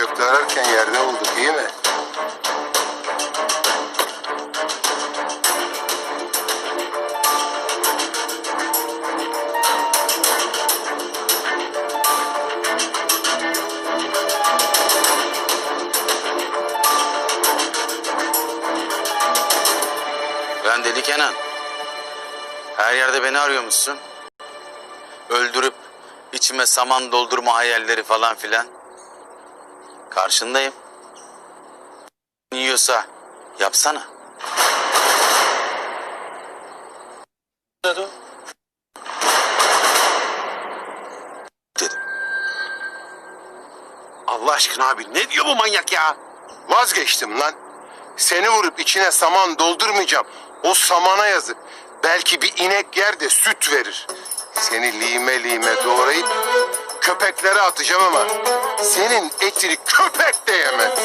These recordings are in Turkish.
gökte ararken yerde bulduk iyi mi? Ben Deli Kenan. Her yerde beni arıyormuşsun. Öldürüp içime saman doldurma hayalleri falan filan. Karşındayım. Yiyorsa yapsana. Dedim. Allah aşkına abi ne diyor bu manyak ya? Vazgeçtim lan. Seni vurup içine saman doldurmayacağım. O samana yazık. Belki bir inek yer de süt verir. Seni lime lime doğrayıp köpeklere atacağım ama senin etini köpek de yemez.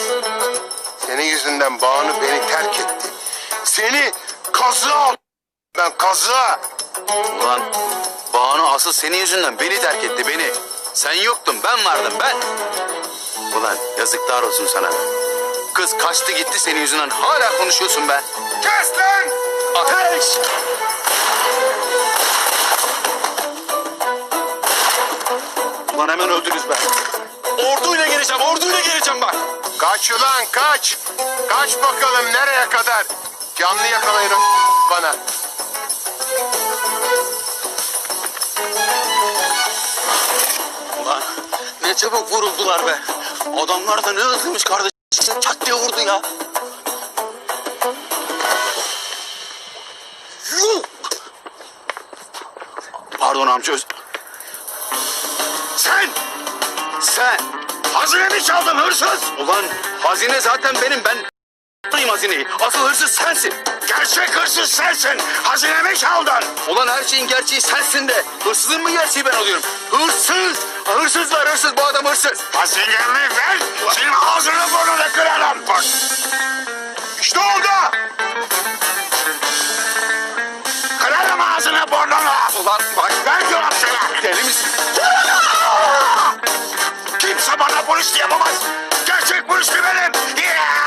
Senin yüzünden Banu beni terk etti. Seni kazığa ben kazığa. Ulan Banu asıl senin yüzünden beni terk etti beni. Sen yoktun ben vardım ben. Ulan yazıklar olsun sana. Kız kaçtı gitti senin yüzünden hala konuşuyorsun be. Kes lan! Ateş! Ulan hemen öldünüz be. Orduyla geleceğim, orduyla geleceğim bak. Kaç ulan kaç. Kaç bakalım nereye kadar. Canlı yakalayın bana. Ulan ne çabuk vuruldular be. Adamlar da ne hızlıymış kardeşim. Çat diye vurdu ya. Yuh! Pardon amca öz... Sen! Sen! Hazinemi çaldın hırsız! Ulan hazine zaten benim ben a**layım hazineyi. Asıl hırsız sensin. Gerçek hırsız sensin. Hazinemi çaldın. Ulan her şeyin gerçeği sensin de. Hırsızın mı gerçeği ben oluyorum? Hırsız! Hırsızlar hırsız bu adam hırsız. Hazinemi ver. Senin ağzını burnunu kırarım. Bana polis yapamaz. Gerçek polis benim. Yay!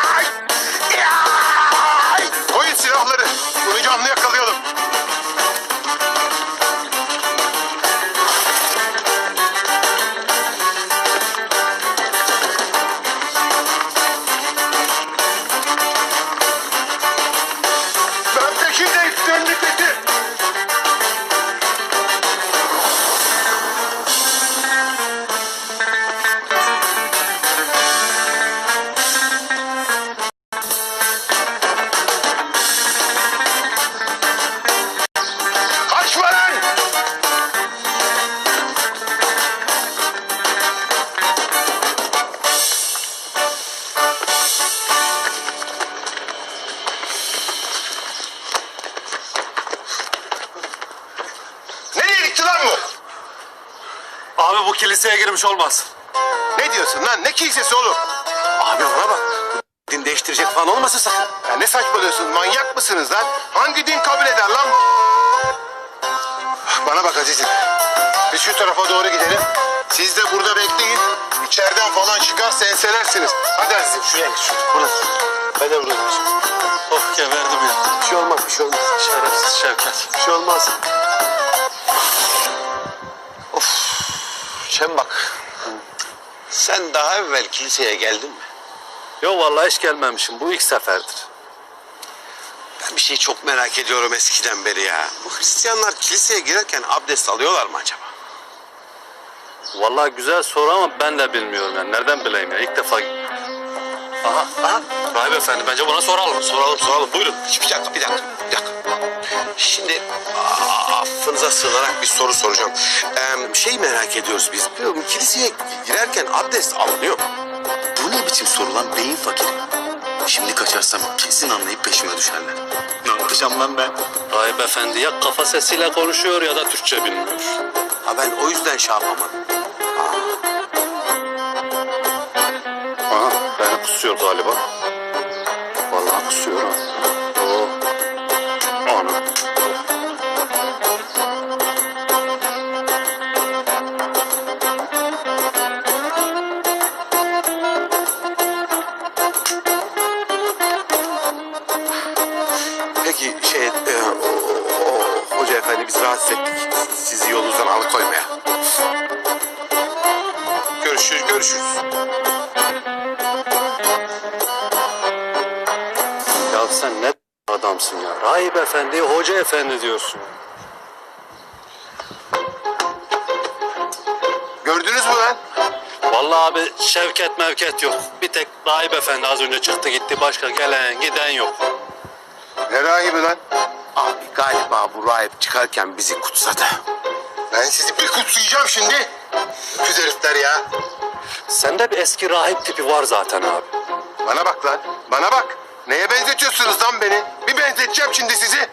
Kiliseye girmiş olmaz. Ne diyorsun lan? Ne kilisesi oğlum? Abi bana bak. Din değiştirecek falan olmasın sakın. Ya ne saçmalıyorsun? Manyak mısınız lan? Hangi din kabul eder lan? Bana bak Aziz'im. Biz şu tarafa doğru gidelim. Siz de burada bekleyin. İçeriden falan çıkarsa enselersiniz. Hadi Aziz'im şuraya git. Şuraya. Burası. Ben de buradayım. Of geberdim ya. Bir şey olmaz, bir şey olmaz. Şerefsiz Şevket. Bir şey olmaz. Sen bak. Sen daha evvel kiliseye geldin mi? Yok vallahi hiç gelmemişim. Bu ilk seferdir. Ben bir şey çok merak ediyorum eskiden beri ya. Bu Hristiyanlar kiliseye girerken abdest alıyorlar mı acaba? Vallahi güzel soru ama ben de bilmiyorum yani. Nereden bileyim ya? İlk defa... Aha, aha. Rahip efendi bence buna soralım. Soralım soralım buyurun. Bir dakika bir dakika affınıza sığınarak bir soru soracağım. Ee, şey merak ediyoruz biz. Kiliseye girerken abdest alınıyor mu? Bu ne biçim soru lan beyin fakiri. Şimdi kaçarsam kesin anlayıp peşime düşerler. Ne yapacağım lan ben? Rahip efendi ya kafa sesiyle konuşuyor ya da Türkçe bilmiyor. Ha ben o yüzden şey yapamadım. Aha beni pusuyor galiba. Vallahi pusuyor ha. Biz rahatsız ettik. Sizi yolunuzdan alıkoymaya. Görüşürüz, görüşürüz. Ya sen ne adamsın ya. Rahip efendi, hoca efendi diyorsun. Gördünüz mü lan? Vallahi abi şevket mevket yok. Bir tek rahip efendi az önce çıktı gitti. Başka gelen giden yok. Ne rahibi lan? Abi galiba bu rahip çıkarken bizi kutsadı. Ben sizi bir kutsayacağım şimdi. Öküz herifler ya. Sende bir eski rahip tipi var zaten abi. Bana bak lan. Bana bak. Neye benzetiyorsunuz lan beni? Bir benzeteceğim şimdi sizi.